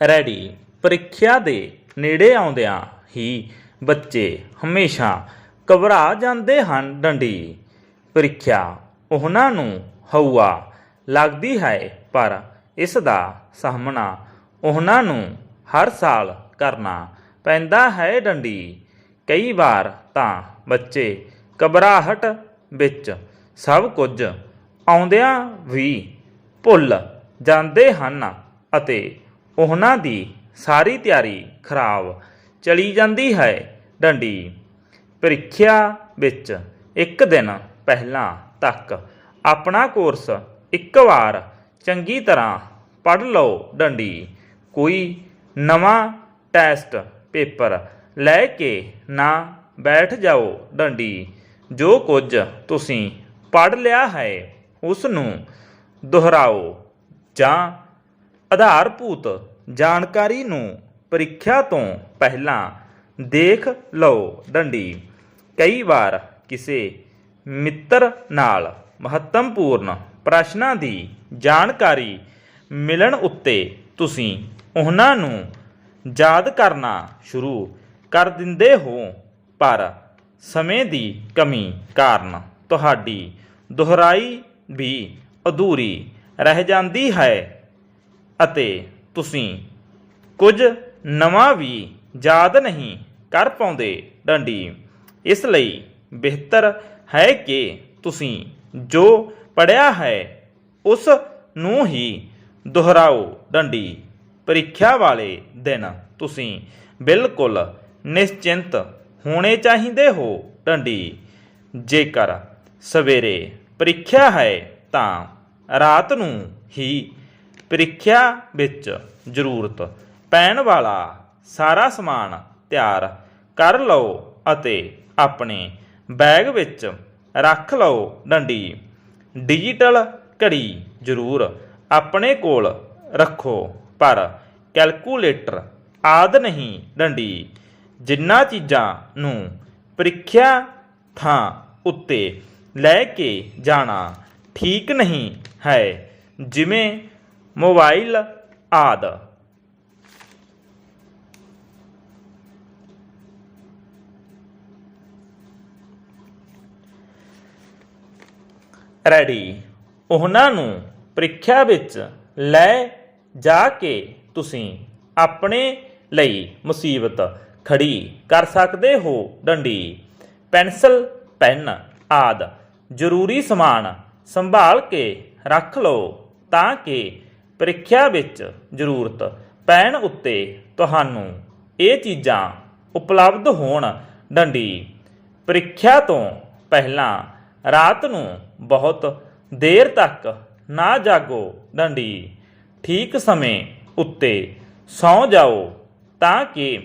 Ready. ਪ੍ਰੀਖਿਆ ਦੇ ਨੇੜੇ ਆਉਂਦਿਆਂ ਹੀ ਬੱਚੇ ਹਮੇਸ਼ਾ ਘਬਰਾ ਜਾਂਦੇ ਹਨ ਡੰਡੀ। ਪ੍ਰੀਖਿਆ ਉਹਨਾਂ ਨੂੰ ਹਊਆ ਲੱਗਦੀ ਹੈ, ਪਰ ਇਸ ਦਾ ਸਾਹਮਣਾ ਉਹਨਾਂ ਨੂੰ ਹਰ ਸਾਲ ਕਰਨਾ ਪੈਂਦਾ ਹੈ ਡੰਡੀ। ਕਈ ਵਾਰ ਤਾਂ ਬੱਚੇ ਘਬਰਾਹਟ ਵਿੱਚ ਸਭ ਕੁਝ ਆਉਂਦਿਆਂ ਵੀ ਭੁੱਲ ਜਾਂਦੇ ਹਨ ਅਤੇ ਉਹਨਾਂ ਦੀ ਸਾਰੀ ਤਿਆਰੀ ਖਰਾਬ ਚਲੀ ਜਾਂਦੀ ਹੈ ਡੰਡੀ। ਪ੍ਰੀਖਿਆ ਵਿੱਚ ਇੱਕ ਦਿਨ ਪਹਿਲਾਂ ਤੱਕ ਆਪਣਾ ਕੋਰਸ ਇੱਕ ਵਾਰ ਚੰਗੀ ਤਰ੍ਹਾਂ ਪੜ੍ਹ ਲਓ ਡੰਡੀ। ਕੋਈ ਨਵਾਂ ਟੈਸਟ ਪੇਪਰ ਲੈ ਕੇ ਨਾ ਬੈਠ ਜਾਓ ਡੰਡੀ। ਜੋ ਕੁਝ ਤੁਸੀਂ ਪੜ੍ਹ ਲਿਆ ਹੈ, ਉਸ ਨੂੰ ਦੁਹਰਾਓ ਜਾਂ ਆਧਾਰਭੂਤ ਜਾਣਕਾਰੀ ਨੂੰ ਪ੍ਰੀਖਿਆ ਤੋਂ ਪਹਿਲਾਂ ਦੇਖ ਲਓ ਡੰਡੀ। ਕਈ ਵਾਰ ਕਿਸੇ ਮਿੱਤਰ ਨਾਲ ਮਹੱਤਵਪੂਰਨ ਪ੍ਰਸ਼ਨਾਂ ਦੀ ਜਾਣਕਾਰੀ ਮਿਲਣ ਉੱਤੇ ਤੁਸੀਂ ਉਹਨਾਂ ਨੂੰ ਯਾਦ ਕਰਨਾ ਸ਼ੁਰੂ ਕਰ ਦਿੰਦੇ ਹੋ, ਪਰ ਸਮੇਂ ਦੀ ਕਮੀ ਕਾਰਨ ਤੁਹਾਡੀ ਦੁਹਰਾਈ ਵੀ ਅਧੂਰੀ ਰਹਿ ਜਾਂਦੀ ਹੈ। ਅਤੇ ਤੁਸੀਂ ਕੁਝ ਨਵਾਂ ਵੀ ਯਾਦ ਨਹੀਂ ਕਰ ਪਾਉਂਦੇ ਡੰਡੀ। ਇਸ ਲਈ ਬਿਹਤਰ ਹੈ ਕਿ ਤੁਸੀਂ ਜੋ ਪੜਿਆ ਹੈ, ਉਸ ਨੂੰ ਹੀ ਦੁਹਰਾਓ ਡੰਡੀ। ਪ੍ਰੀਖਿਆ ਵਾਲੇ ਦਿਨ ਤੁਸੀਂ ਬਿਲਕੁਲ ਨਿਸ਼ਚਿੰਤ ਹੋਣੇ ਚਾਹੀਦੇ ਹੋ ਡੰਡੀ। ਜੇਕਰ ਸਵੇਰੇ ਪ੍ਰੀਖਿਆ ਹੈ, ਤਾਂ ਰਾਤ ਨੂੰ ਹੀ ਪ੍ਰੀਖਿਆ ਵਿੱਚ ਜ਼ਰੂਰਤ। ਪੈਣ ਵਾਲਾ ਸਾਰਾ ਸਮਾਨ ਤਿਆਰ ਕਰ ਲਓ ਅਤੇ ਆਪਣੇ ਬੈਗ ਵਿੱਚ ਰੱਖ ਲਓ ਡੰਡੀ। ਡਿਜੀਟਲ ਘੜੀ ਜ਼ਰੂਰ ਆਪਣੇ ਕੋਲ ਰੱਖੋ, ਪਰ ਕੈਲਕੂਲੇਟਰ ਆਦ ਨਹੀਂ ਡੰਡੀ। ਜਿੰਨਾ ਚੀਜ਼ਾਂ ਨੂੰ ਪ੍ਰੀਖਿਆ ਥਾਂ ਉੱਤੇ ਲੈ ਕੇ ਜਾਣਾ ਠੀਕ ਨਹੀਂ ਹੈ, ਜਿਵੇਂ ਮੋਬਾਈਲ ਆਦ। ਰੈਡੀ ਉਹਨਾਂ ਨੂੰ ਪ੍ਰੀਖਿਆ ਵਿੱਚ ਲੈ ਜਾ ਕੇ ਤੁਸੀਂ ਆਪਣੇ ਲਈ ਮੁਸੀਬਤ ਖੜੀ ਕਰ ਸਕਦੇ ਹੋ, ਡੰਡੀ। ਪੈਨਸਲ, ਪੈਨ ਆਦ। ਜ਼ਰੂਰੀ ਸਮਾਨ ਸੰਭਾਲ ਕੇ ਰੱਖ ਲਓ ਤਾਂ ਕਿ ਪ੍ਰੀਖਿਆ ਵਿੱਚ ਜ਼ਰੂਰਤ ਪੈਣ ਉੱਤੇ ਤੁਹਾਨੂੰ ਇਹ ਚੀਜ਼ਾਂ ਉਪਲਬਧ ਹੋਣ ਡੰਡੀ। ਪ੍ਰੀਖਿਆ ਤੋਂ ਪਹਿਲਾਂ ਰਾਤ ਨੂੰ ਬਹੁਤ ਦੇਰ ਤੱਕ ਨਾ ਜਾਗੋ ਡੰਡੀ। ਠੀਕ ਸਮੇਂ ਉੱਤੇ ਸੌਂ ਜਾਓ ਤਾਂ ਕਿ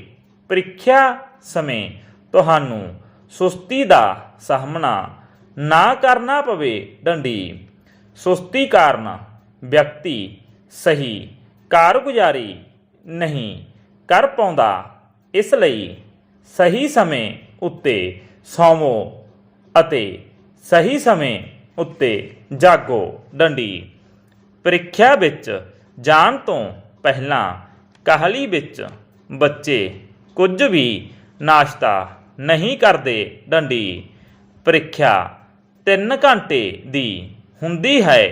ਪ੍ਰੀਖਿਆ ਸਮੇਂ ਤੁਹਾਨੂੰ ਸੁਸਤੀ ਦਾ ਸਾਹਮਣਾ ਨਾ ਕਰਨਾ ਪਵੇ ਡੰਡੀ। ਸੁਸਤੀ ਕਾਰਨ ਵਿਅਕਤੀ ਸਹੀ, ਕਾਰਗੁਜ਼ਾਰੀ ਨਹੀਂ ਕਰ ਪਾਉਂਦਾ। ਇਸ ਲਈ ਸਹੀ ਸਮੇਂ ਉੱਤੇ ਸੌਵੋ ਅਤੇ ਸਹੀ ਸਮੇਂ ਉੱਤੇ ਜਾਗੋ। ਡੰਡੀ, ਪ੍ਰੀਖਿਆ ਵਿੱਚ ਜਾਣ ਤੋਂ ਪਹਿਲਾਂ ਕਾਹਲੀ ਵਿੱਚ ਬੱਚੇ ਕੁਝ ਵੀ ਨਾਸ਼ਤਾ ਨਹੀਂ ਕਰਦੇ। ਡੰਡੀ, ਪ੍ਰੀਖਿਆ 3 ਘੰਟੇ ਦੀ ਹੁੰਦੀ ਹੈ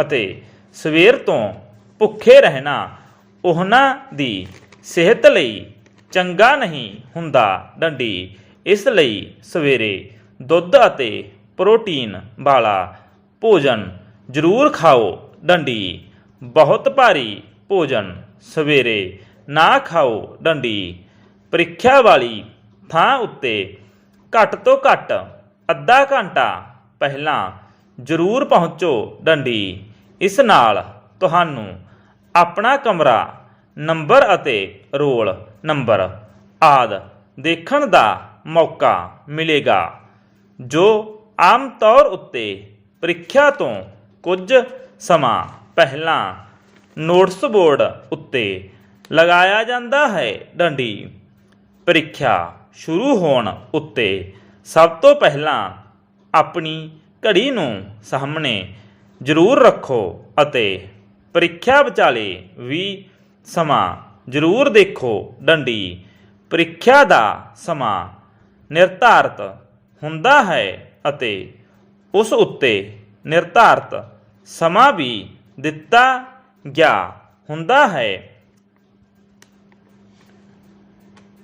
ਅਤੇ ਸਵੇਰ ਤੋਂ ਭੁੱਖੇ ਰਹਿਣਾ ਉਹਨਾਂ ਦੀ ਸਿਹਤ ਲਈ ਚੰਗਾ ਨਹੀਂ ਹੁੰਦਾ ਡੰਡੀ। ਇਸ ਲਈ ਸਵੇਰੇ ਦੁੱਧ ਅਤੇ ਪ੍ਰੋਟੀਨ ਵਾਲਾ ਭੋਜਨ ਜ਼ਰੂਰ ਖਾਓ ਡੰਡੀ। ਬਹੁਤ ਭਾਰੀ ਭੋਜਨ ਸਵੇਰੇ ਨਾ ਖਾਓ ਡੰਡੀ। ਪ੍ਰੀਖਿਆ ਵਾਲੀ ਥਾਂ ਉੱਤੇ ਘੱਟ ਤੋਂ ਘੱਟ ਅੱਧਾ ਘੰਟਾ ਪਹਿਲਾਂ ਜ਼ਰੂਰ ਪਹੁੰਚੋ ਡੰਡੀ। ਇਸ ਨਾਲ ਤੁਹਾਨੂੰ ਆਪਣਾ ਕਮਰਾ, ਨੰਬਰ ਅਤੇ ਰੋਲ ਨੰਬਰ ਆਦ ਦੇਖਣ ਦਾ ਮੌਕਾ ਮਿਲੇਗਾ, ਜੋ ਆਮ ਤੌਰ ਉੱਤੇ ਪ੍ਰੀਖਿਆ ਤੋਂ ਕੁਝ ਸਮਾਂ ਪਹਿਲਾਂ ਨੋਟਿਸ ਬੋਰਡ ਉੱਤੇ ਲਗਾਇਆ ਜਾਂਦਾ ਹੈ। ਡੰਡੀ, ਪ੍ਰੀਖਿਆ ਸ਼ੁਰੂ ਹੋਣ ਉੱਤੇ ਸਭ ਤੋਂ ਪਹਿਲਾਂ ਆਪਣੀ ਘੜੀ ਨੂੰ ਸਾਹਮਣੇ ਜ਼ਰੂਰ ਰੱਖੋ ਅਤੇ ਪ੍ਰੀਖਿਆ ਵਿਚਾਲੇ ਵੀ ਸਮਾਂ ਜ਼ਰੂਰ ਦੇਖੋ ਡੰਡੀ। ਪ੍ਰੀਖਿਆ ਦਾ ਸਮਾਂ ਨਿਰਧਾਰਤ ਹੁੰਦਾ ਹੈ ਅਤੇ ਉਸ ਉੱਤੇ ਨਿਰਧਾਰਤ ਸਮਾਂ ਵੀ ਦਿੱਤਾ ਗਿਆ ਹੁੰਦਾ ਹੈ।